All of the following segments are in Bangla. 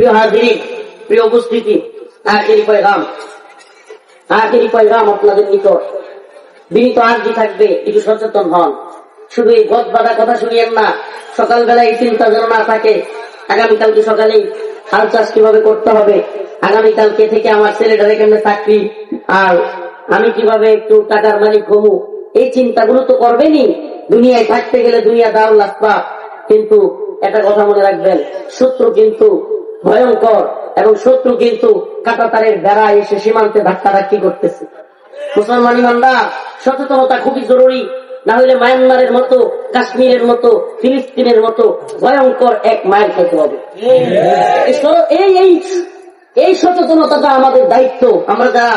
প্রিয় হাজিরি, প্রিয় উপস্থিতি আখেরি পয়গাম আখেরি পয়গাম আপনাদের নিকট। বিনীত আর্জি থাকবে, একটু সচেতন হন। শুধু এই গদ বাধা কথা শুনিয়েন না সকালবেলা এই চিন্তা যেন না থাকে, আগামীকালকে সকালেই হাল চাষ কীভাবে করতে হবে, আগামীকালকে থেকে আমার ছেলেটারে কেমনে চাকরি, আর আমি কীভাবে একটু টাকার মালিক হমু এই চিন্তাগুলো তো করবেনই। দুনিয়ায় থাকতে গেলে দুনিয়া দাও লাগবা কিন্তু একটা কথা মনে রাখবেন, শত্রু কিন্তু ভয়ঙ্কর এবং শত্রু কিন্তু কাটাতারের বেড়া এসে সীমান্তে ধাক্কা ধাক্কি করতেছে। মুসলমান ইমানরা সচেতনতা খুবই জরুরি। না হলে মায়ানমারের মতো, কাশ্মীরের মতো, ফিলিস্তিনের মতো ভয়ঙ্কর এক মায়ের খেতে হবে। এই এই সচেতনতাটা আমাদের দায়িত্ব। আমরা যারা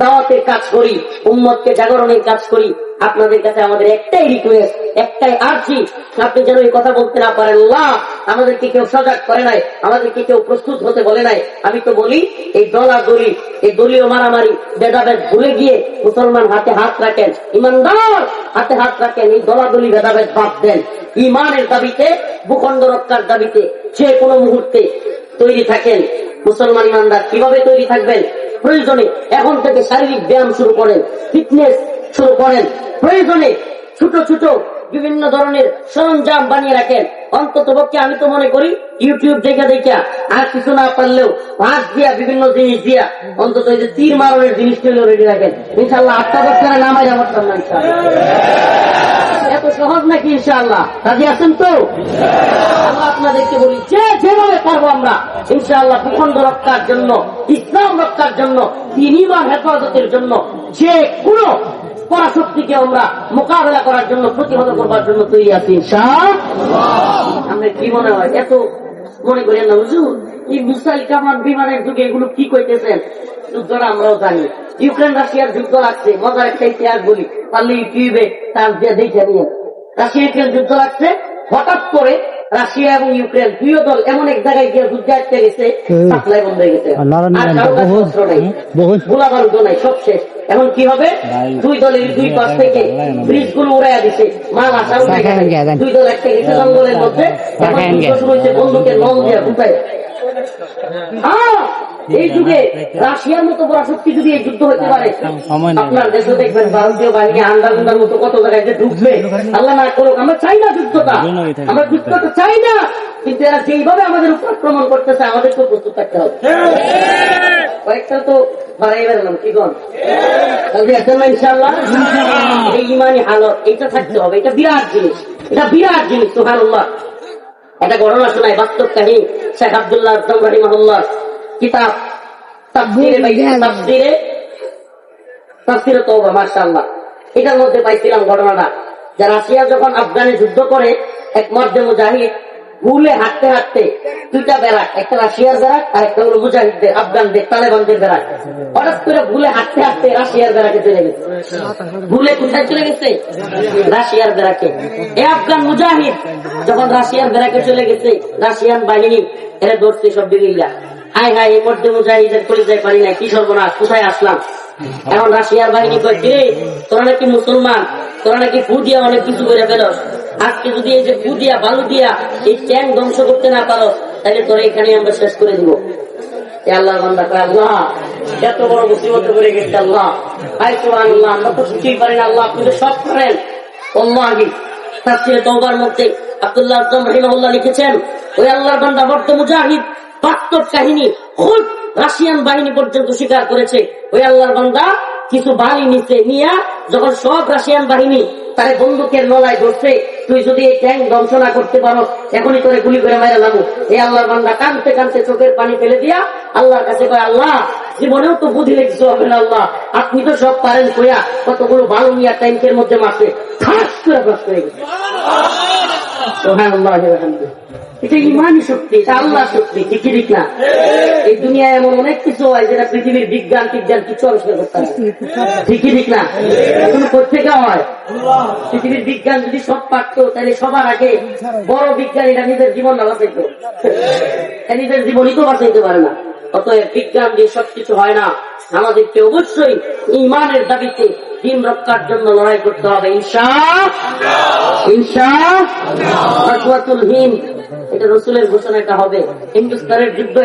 দাওয়াতের কাজ করি, উম্মতকে জাগরণের কাজ করি, আপনাদের কাছে আমাদের একটাই রিকোয়েস্ট একটাই আর্জি। আপনি যেন এই কথা বলতে না পারেন। আল্লাহ আমাদেরকে কেউ সজাগ করে নাই, আমাদেরকে কেউ প্রস্তুত হতে বলে নাই। আমি তো বলি, এই দলা দলি এই দলীয় মারামারি, ভেদাভেদ ভুলে গিয়ে মুসলমান হাতে হাত রাখেন, ইমানদার হাতে হাত রাখেন, এই দলাদলি ভেদাভেদ বাদ দেন। ইমানের দাবিতে, ভূখণ্ড রক্ষার দাবিতে যে কোনো মুহূর্তে তৈরি থাকেন। মুসলমান ইমানদার কীভাবে তৈরি থাকবেন? প্রয়োজনে এখন থেকে শারীরিক ব্যায়াম শুরু করেন ফিটনেস শুরু করেন। প্রয়োজনে ছোট ছোট বিভিন্ন ধরনের সরঞ্জাম বানিয়ে রাখেন। অন্তত পক্ষে আমি তো মনে করি, ইউটিউব দেখে দেখে আর কিছু না পারলেও হাত দিয়া বিভিন্ন জিনিস দিয়া অন্তত এই যে তীর মারণের জিনিসগুলো রেডি রাখেন। ইনশাল্লাহ আটটা বছরে নামাই আমার না ইনশাল্লাহ এত সহজ নাকি ইনশাআল্লাহ? রাজি আছেন তো? আপনাদেরকে বলি আমরা, ইনশাআল্লাহ ভূখণ্ড রক্ষার জন্য, ইসলাম রক্ষার জন্য তিনবার হেফাজতের জন্য, যে কোনো পরাশক্তিকে আমরা মোকাবেলা করার জন্য, প্রতিহত করবার জন্য তৈরি আছি আমরা কি মনে হয়? এত মনে করেন না, হুজুর, এই মিসাইল কামান বিমানের যুগে এগুলো কি কইতেছেন? যুদ্ধটা আমরাও জানি। ইউক্রেন, রাশিয়ার যুদ্ধ লাগছে, মজার একটা ইতিহাস বলি। পারলে ইউটিউবে তার দিয়ে দেখে নিয়ে। রাশিয়া ইউক্রেন যুদ্ধ লাগছে, হঠাৎ করে রাশিয়া এবং ইউক্রেন দুইও দল এমন এক জায়গায় গিয়ে যুদ্ধ আটকে গেছে সাপ্লাই বন্ধ হয়ে গেছে। গোলা বারুদ নাই সব শেষ। এখন কি হবে? দুই দলের দুই পাশ থেকে ব্রিজগুলো উড়াইয়া দিছে। মাল উঠে। দেন। দুই দল একটা গেছে জঙ্গলের মধ্যে। এখন শুরু হয়েছে বন্দুকের নল দিয়ে আহ! এই যুগে রাশিয়ার মতো বড় শক্তি যদি এই যুদ্ধ হতে পারে, আপনার দেশে দেখবেন ভারতীয় বাহিনী আন্দার মতো কত জায়গায় যে ঢুকবে। আল্লাহ না করুক, আমরা চাই না যুদ্ধটা। আমরা যুদ্ধটা চাই না, কিন্তু এরা যেইভাবে আমাদের উপর আক্রমণ করতেছে, আমাদেরকেও প্রস্তুত থাকতে হবে। কয়েকটা তো বাস্তব কাহিনী শেখ আব্দুল্লাহ কিতাব তাফসিরে পাইছি তাফসিরে তাফসিরে তওবা মাশাআল্লাহ। এটার মধ্যে পাইছিলাম ঘটনাটা। যে রাশিয়া যখন আফগানে যুদ্ধ করে এক মর্দে মুজাহিদ ভুলে হাঁটতে হাঁটতে দুইটা বেড়াক একটা রাশিয়ার বেড়াক আর একটা হলো মুজাহিদদের আফগানদের তালেবানদের বেড়াক হঠাৎ করে ভুলে হাঁটতে হাঁটতে রাশিয়ার বেড়াকে চলে গেছে। ভুলে কোথায় চলে গেছে? রাশিয়ার বেড়াকে এ আফগান মুজাহিদ যখন রাশিয়ার বেড়াকে চলে গেছে রাশিয়ান বাহিনী এরা ধরছে সব বিলিল্লা হাই হাই এই মধ্যে মুজাহিদের পরিচয় পারি না কি সর্বনাশ, কোথায় আসলাম? এখন রাশিয়ার বাহিনী কয় কিরে তোরা নাকি মুসলমান, তোরা নাকি ফু দিয়া অনেক কিছু করে ফেলস। আজকে যদি এই যে ফু দিয়া বালু দিয়া এই ট্যাঙ্ক ধ্বংস করতে না পারো তাহলে তোরা এখানে আমরা শেষ করে দিব। এ আল্লাহর বান্দা আল্লাহ, এত বড় আল্লাহ। আল্লাহ আল্লাহ সব করেন। আল্লাহি মধ্যে আব্দুল্লাহ লিখেছেন, ওই আল্লাহর মুজাহিদ বাস্তব কাহিনী খুব রাশিয়ান বাহিনী পর্যন্ত স্বীকার করেছে। ওই আল্লাহর বান্দা কিছু বাড়ি নিচে নিয়ে যখন সব রাশিয়ান বাহিনী তারে বন্দুকের নলায় ধরছে, তুই যদি এই ট্যাঙ্ক ধ্বংস করতে পারো, এখনই তোরে গুলি করে মেরে লাবো এই আল্লাহর বান্দা কানতে কানতে চোখের পানি ফেলে দিয়া আল্লাহর কাছে কয়, আল্লাহ, জীবনেও তো বুদ্ধি লেগেছে হবে না আল্লাহ। আপনি তো সব পারেন কইয়া কতগুলো ভালো নিয়ে ট্যাঙ্কের মধ্যে মারছে। খাস করে ফাঁস করে গেছে। এটা ইমানি শক্তি এটা আল্লাহ শক্তি ঠিকই ঠিক না। এই দুনিয়ায় এমন অনেক কিছু হয় যেটা পৃথিবীর বিজ্ঞান বিজ্ঞান কিছু আবিষ্কার করতে পারে ঠিকই ঠিক না। এগুলো কোথেকে হয়? পৃথিবীর বিজ্ঞান যদি সব পারতো তাহলে সবার আগে বড় বিজ্ঞানীরা নিজের জীবন না বাঁচাইতো। নিজের জীবনই তো বাঁচাইতে পারে না। অতএব বিজ্ঞান দিয়ে সবকিছু হয় না। আমাদেরকে অবশ্যই ইমানের দাবিতে দিন রক্তার জন্য লড়াই করতে হবে, ইনশা ইনশা হিন্দ, এটা রসুলের ঘোষণা এটা হবে। হিন্দুস্তানের যুদ্ধ